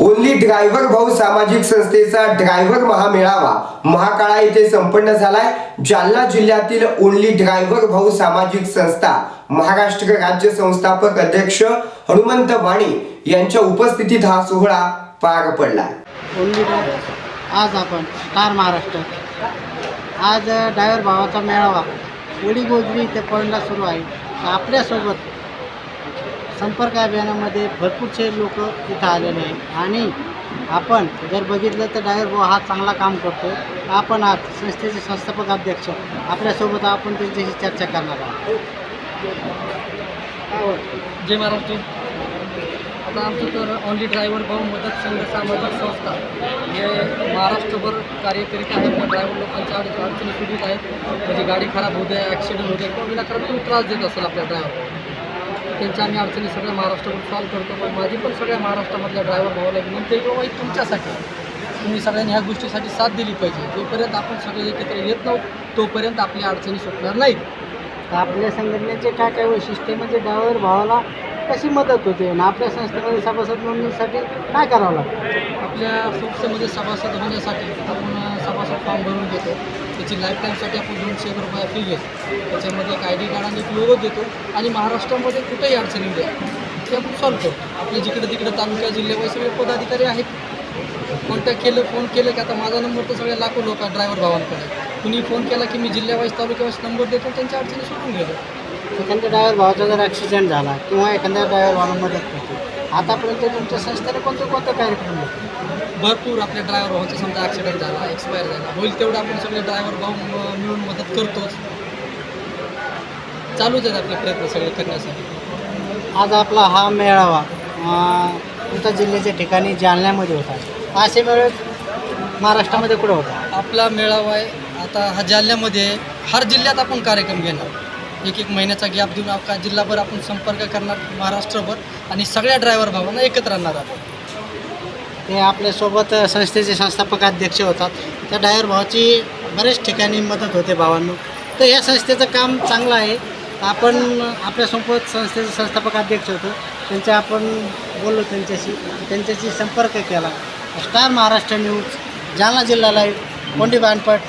Only driver भाऊ सामाजिक संस्थेचा ड्रायव्हर महामेळावा. महाकाळा येथे संपन्न झालाय. जालना जिल्ह्यातील ओनली ड्रायव्हर भाऊ सामाजिक संस्था महाराष्ट्र राज्य संस्थापक अध्यक्ष हनुमंत वाणी यांच्या उपस्थितीत हा सोहळा पार पडला आज आपण स्टार महाराष्ट्र. आज ड्रायव्हर भावाचा मेळावा. वडी गोजरी इथे पडला सुरू आहे. आपल्यासोबत संपर्क अभियानामध्ये भरपूरसे लोक इथं आलेले आहेत. आणि आपण जर बघितलं तर डायरेक्ट भाऊ हा चांगला काम करतो आपण आज संस्थेचे संस्थापक अध्यक्ष आपल्यासोबत आपण त्यांच्याशी चर्चा करणार आहोत. हो? जय महाराष्ट्र. आता आमचं तर ओनली ड्रायव्हर भाऊ मदत संघ सामाजिक संस्था हे महाराष्ट्रभर कार्य करीत आहे पण ड्रायव्हर लोकांच्या अडचणी अडचणी आहेत. म्हणजे गाडी खराब होते ॲक्सिडेंट होते किंवा विनाकारण त्रास देत असेल आपल्या ड्रायव्हर त्यांच्या आम्ही अडचणी सगळ्या महाराष्ट्रावर सॉल्व करतो. पण माझी पण सगळ्या महाराष्ट्रामधल्या ड्रायव्हर भावाला विनंती आहे की बाबा तुमच्यासाठी तुम्ही सगळ्यांनी ह्या गोष्टीसाठी साथ दिली पाहिजे. जोपर्यंत आपण सगळे एकत्र येत नव्हतो तोपर्यंत आपल्या अडचणी सुटणार नाहीत तर आपल्या संघटनेचे काय काय वैशिष्ट्य म्हणजे ड्रायव्हर भावाला कशी मदत होते? आणि आपल्या संस्थेमध्ये सभासद नोंदणीसाठी काय करावं लागतं? आपल्या संस्थेमध्ये सभासद होण्यासाठी फॉर्म भरून घेतो त्याची लाईफ टाईमसाठी आपण दोनशे रुपये फी घेतो. त्याच्यामध्ये एक आय डी कार्ड आणि एक लोगो देतो. आणि महाराष्ट्रामध्ये कुठेही अडचणी द्या. ते आपण सॉल्व करतो आपले जिकडे तिकडे तालुका जिल्ह्यावर सगळे पदाधिकारी आहेत. कॉन्टॅक्ट केलं फोन केलं की आता माझा नंबर तर सगळ्या लाखो लोक ड्रायव्हर भावांकडे कुणी फोन केला की मी जिल्ह्यावाईज तालुक्यावाईज नंबर देतो त्यांच्या अडचणी सोडून घेतो एखाद्या ड्रायव्हर भावाचा जर ॲक्सिडेंट झाला किंवा एखाद्या ड्रायव्हर भावाला मदत आतापर्यंत तुमच्या संस्थेने कोणते कोणते कार्यक्रम? भरपूर आपल्या ड्रायव्हर समजा ॲक्सिडेंट झाला एक्सपायर झाला. होईल तेवढं आपण सगळे ड्रायव्हर भाऊ मिळून मदत करतोच. चालूच आहेत आपले प्रयत्न सगळे करण्यासाठी. आज आपला हा मेळावा कोणत्या जिल्ह्याच्या ठिकाणी जालन्यामध्ये होता. असे मेळे महाराष्ट्रामध्ये कुठं होता? आपला मेळावा आहे आता हा जालन्यामध्ये. हर जिल्ह्यात आपण कार्यक्रम घेणार. एक एक महिन्याचा गॅप देऊन आपला जिल्हाभर आपण संपर्क करणार महाराष्ट्रभर आणि सगळ्या ड्रायव्हर भावांना एकत्र आणणार आपण ते आपल्यासोबत संस्थेचे संस्थापक अध्यक्ष होतात. त्या ड्रायव्हर भावाची बरेच ठिकाणी मदत होते भावांना. तर या संस्थेचं काम चांगलं आहे. आपण आपल्यासोबत संस्थेचे संस्थापक अध्यक्ष होतो. त्यांच्या आपण बोललो त्यांच्याशी. त्यांच्याशी संपर्क केला. स्टार महाराष्ट्र न्यूज जालना जिल्हा लाईव्ह कोंडी बाणपट